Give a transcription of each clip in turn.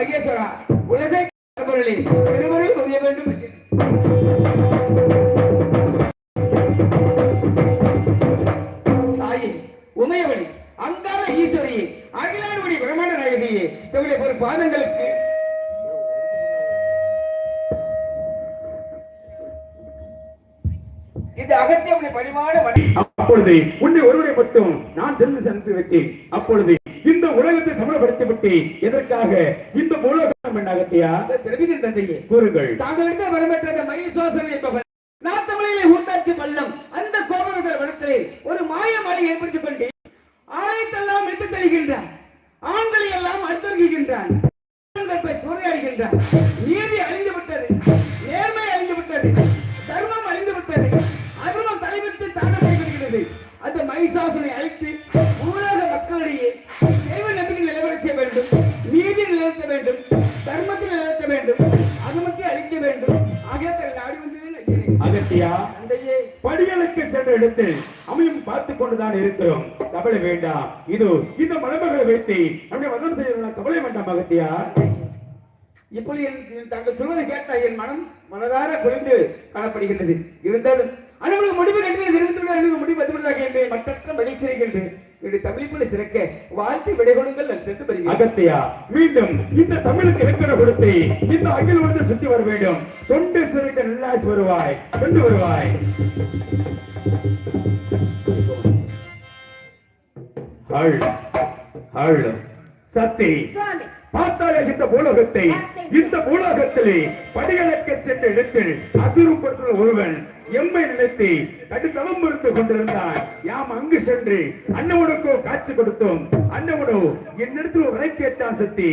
மகேஸ்வரா உலகை பொருளே பெருமருள் புரிய வேண்டும் தாயே உமையவளி அங்கால ஈஸ்வரியே அகிலாடுபடி பிரமாண நாயகியே தங்களுடைய ஒரு பாதங்களுக்கு. இது அகத்தியமுடைய பணிவான அப்பொழுது உன்னை ஒருவரை மட்டும் நான் தெரிந்து சென்று வைத்தேன். அப்பொழுது உலகத்தை சமணப்படுத்தி விட்டேன் எதற்காக இந்த உலகம் என்ன அகத்தியா தெரிவிக்கின்ற தந்தையே. கூறுங்கள். மகிழ்சுவாசன் என்பவன் நாத்தமலையிலே ஊத்தாட்சி பள்ளம். அந்த கோபுர வனத்திலே ஒரு மாய மலை ஏற்படுத்திக் கொண்டு ஆலயத்தெல்லாம் எடுத்து தருகின்றான் ஆண்களை எல்லாம் அடுத்தருகின்றான் சூறையாடுகின்றான் நீதி அழிந்து விட்டது. நேர்மை அழிந்து விட்டது. தர்மம் அழிந்து விட்டது. அதர்மம் தலைவித்து தாண்டப்படுகிறது அந்த மகிஷாசனை அழித்து வேண்டும் தர்மத்தை நிலைநிறுத்த வேண்டும். அதமத்தை அழிக்க வேண்டும் நாடி. அகத்தியா படிகளுக்கு சென்ற இடத்தில் அமையும் பார்த்துக் கொண்டுதான் இருக்கிறோம். கவலை வேண்டாம். இது இந்த மணமகளை வைத்து நம்முடைய வதம் செய்ய கவலை வேண்டாம் அகத்தியா. இப்பொழுது என் தாங்கள் சொல்வதை கேட்டால் என் மனம் மனதார குறைந்து காணப்படுகின்றது. இருந்தாலும் அனுமதி முடிவு கண்டு தெரிவித்துள்ள அனுமதி முடிவு வந்துவிடுதாக என்று மற்றற்ற மகிழ்ச்சி இருக்கின்றேன் என்னுடைய தமிழிப்புல சிறக்க வாழ்த்து விடை கொடுங்கள். நான் சென்று வருகிறேன். அகத்தியா மீண்டும் இந்த தமிழுக்கு இலக்கண கொடுத்து இந்த அகில் வந்து சுத்தி வர வேண்டும். தொண்டு சிறுக்க நல்லாசி வருவாய் சென்று வருவாய். சத்தி சுவாமி. பார்த்தாலே இந்த பூலோகத்தை இந்த பூலோகத்திலே படிகளுக்கு சென்ற இடத்தில் அசுரப்படுத்துள்ள ஒருவன் எம்மை நினைத்து கடுத்தவம் இருந்து கொண்டிருந்தான் யாம் அங்கு சென்று அன்னவனுக்கோ காட்சி கொடுத்தோம். அன்னவனோ என்னிடத்தில் ஒரு உரை கேட்டான் சுவாமி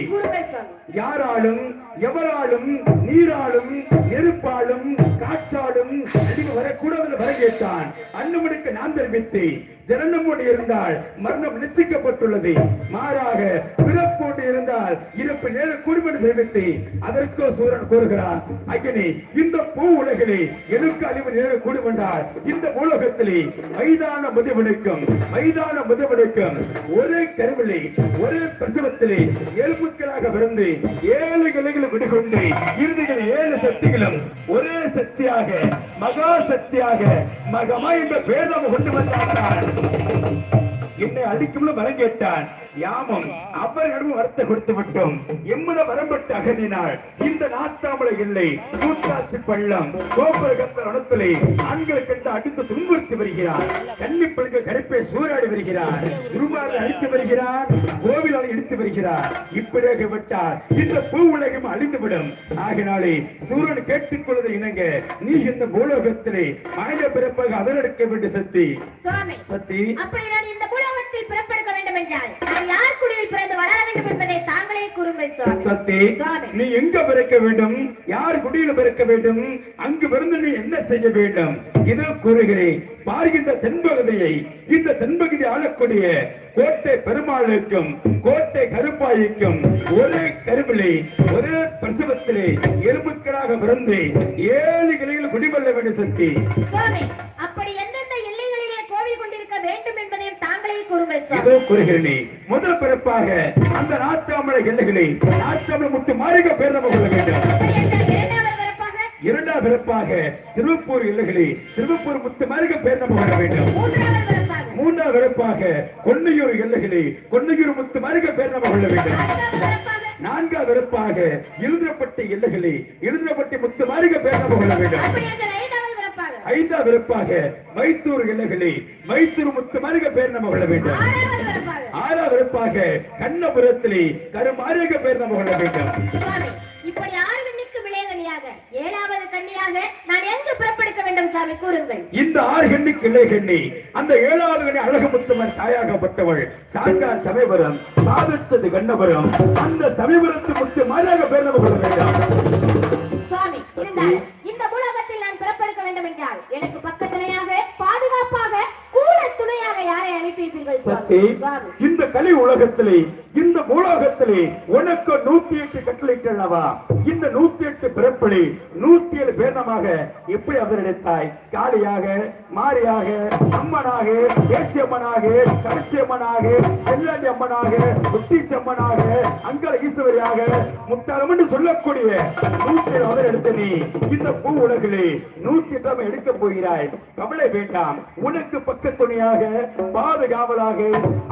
யாராலும் எவராலும் நீராலும் நெருப்பாலும் காற்றாலும் அடிக்க வரக்கூடாது வர கேட்டான். அன்னவனுக்கு நான் தெரிவித்து ஜனனமோடு இருந்தால் மரணம் நிச்சயிக்கப்பட்டுள்ளது. மாறாக பிறப்போடு இருந்தால் இறப்பு நேர குடும்பம் தெரிவித்து அதற்கோ சூரன் கூறுகிறான் அக்னி இந்த பூ உலகிலே எனக்கு அழிவு நேர கூடுமென்றால் இந்த உலகத்திலே மைதான முதிவனுக்கும் மைதான முதிவனுக்கும் ஒரே கருவிலே ஒரே பிரசவத்திலே எலும்புக்களாக பிறந்து ஏழு கிளைகளை விடுகொண்டு இறுதிகள் ஏழு சக்திகளும் ஒரே சக்தியாக மகா சக்தியாக மகமா என்ற பேதம் கொண்டு வந்தார்கள். என்னை அடிக்கும்ல வரங்கேட்டான் யாமம் அவர்களிடம் வரத்தை கொடுத்து விட்டோம். எம்மன வரம்பட்டு அகதினால் இந்த நாத்தாமலை இல்லை கூத்தாச்சி பள்ளம் கோபுர கத்த இடத்திலே ஆண்கள் கண்டு அடித்து துன்புறுத்தி வருகிறார். கன்னி கருப்பை சூறாடி வருகிறார். குருமாரை அழித்து வருகிறார். கோவிலால் இடித்து வருகிறார். இப்படியாக விட்டால் இந்த பூ உலகம் அழிந்துவிடும். ஆகினாலே சூரன் கேட்டுக்கொள்வதை இணங்க நீ இந்த பூலோகத்திலே மனித பிறப்பாக அதனெடுக்க வேண்டும் சக்தி. சக்தி. அப்படி நான் இந்த பூலோகத்தில் பிறப்பெடுக்க வேண்டும். என்றால் நான் யார் குடியில் பிறந்து வளர வேண்டும் என்பதை தாங்களே கூறுங்கள் சுவாமி. சத்தி சுவாமி. நீ எங்க பிறக்க வேண்டும்? யார் குடியில பிறக்க வேண்டும்? அங்கு பிறந்து நீ என்ன செய்ய வேண்டும்? இது கூறுகிறேன். பார்க்கின்ற தென்பகுதியை இந்த தென்பகுதி ஆளக்கூடிய கோட்டை பெருமாளுக்கும் கோட்டை கருப்பாய்க்கும் ஒரே கருவிலே ஒரே பிரசவத்திலே எலும்புக்களாக பிறந்து ஏழு கிளைகள் குடிவல்ல வேண்டும் சக்தி சுவாமி அப்படி எந்தெந்த எல்லைகளிலே கோவில் கொண்டிருக்க வேண்டும் என்பதையும் தாங்களே கூறுங்கள் சுவாமி இதோ கூறுகிறேன் முதல் பிறப்பாக அந்த நாத்தாமலை எல்லைகளை நாத்தாமலை முத்து மாளிகை பேர் நம்ம கொள்ள வேண்டும். இரண்டாவது பிறப்பாக. திருவப்பூர் எல்லைகளே திருவப்பூர் முத்து மாளிகை பேர் நம்ம கொள்ள வேண்டும். மூன்றாவது பிறப்பாக. கொன்னையூர் எல்லைகளே கொன்னையூர் முத்து மாளிகை பேர் நம்ம கொள்ள வேண்டும். நான்காவது பிறப்பாக. எழுதப்பட்ட எல்லைகளே எழுதப்பட்ட முத்து மாளிகை பேர் நம்ம கொள்ள வேண்டும். ஐந்தாவது பிறப்பாக மைத்தூர் எல்லைகளே மைத்தூர் முத்து மாளிகை பேர் நம்ம கொள்ள வேண்டும். ஆறாவது பிறப்பாக. கண்ணபுரத்திலே கருமாரியக பேர் நம்ம கொள்ள வேண்டும். இப்படி ஆறு கண்ணிக்கு விளையகனியாக ஏழாவது கண்ணியாக நான் எங்கு பிறப்பெடுக்க வேண்டும் சாமி? கூறுங்கள். இந்த ஆறு கண்ணி கிளை கண்ணி அந்த ஏழாவது கண்ணி அழகமுத்தமன் தாயாகப்பட்டவள் சாங்கான் சமயபுரம் சாதிச்சது கண்ணபுரம் அந்த சமயபுரத்து முத்து மாறாக பேர் நம்ம கொள்ள வேண்டும். சுவாமி இருந்தால் இந்த பூலோகத்தில் நான் பிறப்பெடுக்க வேண்டும் என்றால் எனக்கு பக்க துணையாக பாதுகாப்பாக கூட துணையாக யாரை அனுப்பியிருப்பீர்கள் சக்தி சுவாமி சுவாமி இந்த கலி உலகத்திலே இந்த பூலோகத்திலே உனக்கு நூத்தி எட்டு கட்டளையிட்டல்லவா இந்த நூத்தி எட்டு பிறப்பிலே நூத்தி ஏழு பேர்ணமாக எப்படி அவதரித்தாய் காளியாக மாரியாக அம்மனாக பேச்சி அம்மனாக சரச்சி அம்மனாக செல்லாண்டி அம்மனாக குட்டிச்சி அம்மனாக அங்கல ஈஸ்வரியாக முத்தாரம் என்று சொல்லக்கூடிய நூத்தி ஏழு அவதரித்த நீ இந்த பூ உலகிலே நூத்தி எட்டாம் எடுக்க போகிறாய். கவலை வேண்டாம். உனக்கு பக்க துணையாக பாதுகாவலாக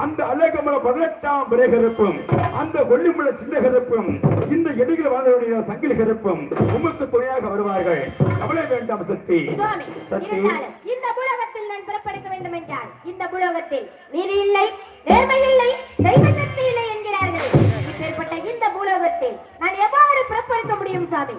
அந்த அழகமல பதினெட்டாம் பிறகருப்பும் அந்த கொல்லிமல சின்னகருப்பும் இந்த எடிகள் வாழ்ந்தவருடைய சங்கிலிகருப்பும் உமக்கு துணையாக வருவார்கள். கவலை வேண்டாம் சக்தி. சக்தி. இந்த புலகத்தில் நான் பிறப்பெடுக்க வேண்டும் என்றால் இந்த புலகத்தில் நீதி இல்லை நேர்மை இல்லை தெய்வ சக்தி இல்லை என்கிறார்கள். இப்பேற்பட்ட இந்த புலகத்தில் நான் எவ்வாறு பிறப்பெடுக்க முடியும் சாமி?